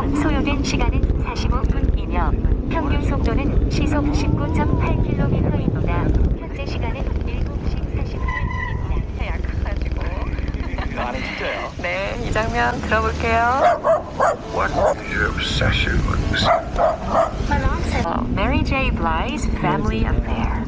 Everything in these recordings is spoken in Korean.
총 소요된 시간은 45분이며 평균 속도는 시속 19.8km입니다. 현재 시간은 7시 40분입니다. 약해가지고. 나는 진짜요. 네, 이 장면 들어볼게요. What the obsession was. Alongside Mary J. Blige's Family Affair.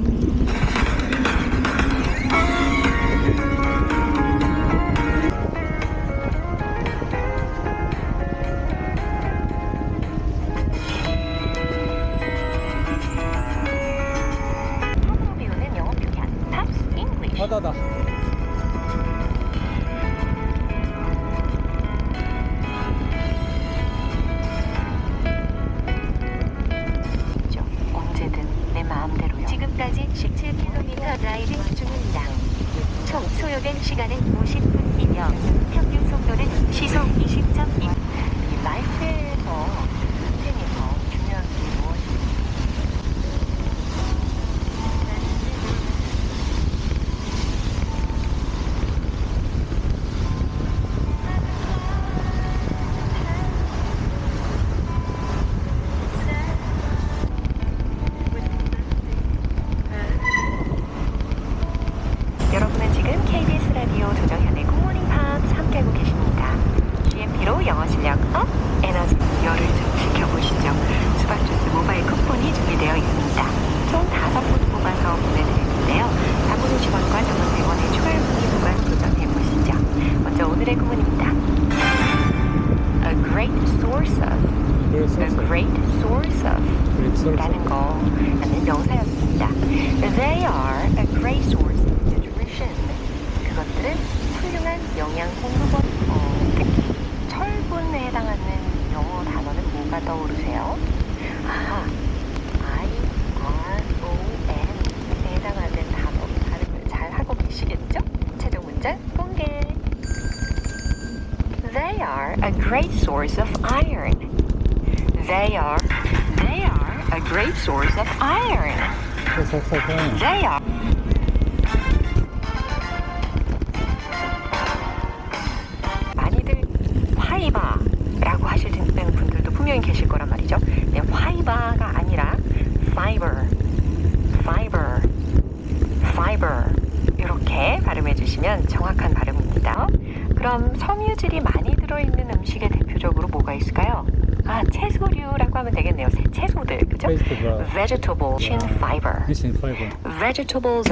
바다다. 언제든 내 마음대로요. 지금까지 17km 라이딩 중입니다. 총 소요된 시간은 50분이며 평균 속도는 시속 20.2. 이 라이프에서 인생에서 중요한 게 무엇입니까? 여러분은 지금 KBS 라디오 조정현의 굿모닝 팝스 함께하고 계십니다. GMP로 영어 실력 업, 에너지 열을 좀 지켜보시죠. 수박 주스 모바일 쿠폰이 준비되어 있습니다. 총 다섯 분 뽑아서 보내드리는데요. 단문 50원과 장문 100원의 추가 요금이 부과 도전해보시죠. 먼저 오늘의 구문입니다. A great source of, a great source of 라는 거라는 명사였습니다. They are a great source of nutrition. 그것들은 훌륭한 영양 공급원. 어, 특히 철분에 해당하는 영어 단어는 뭐가 떠오르세요? 아하, I, R, O, N에 해당하는 단어 발음을 잘 하고 계시겠죠? 최종 문장 공개. They are a great source of iron. They are, they are a great source of iron. They are. 많이들 화이바라고 하시는 분들도 분명히 계실 거란 말이죠. 네, 화이바가 아니라 fiber, fiber, fiber 이렇게 발음해 주시면 정확한 발음입니다. 그럼 섬유질이 많이 들어있는 음식에 대표적으로 뭐가 있을까요? 아, 채소류라고 하면 되겠네요. 새- 채소들, 그죠? Vegetable. Chin fiber. Vegetables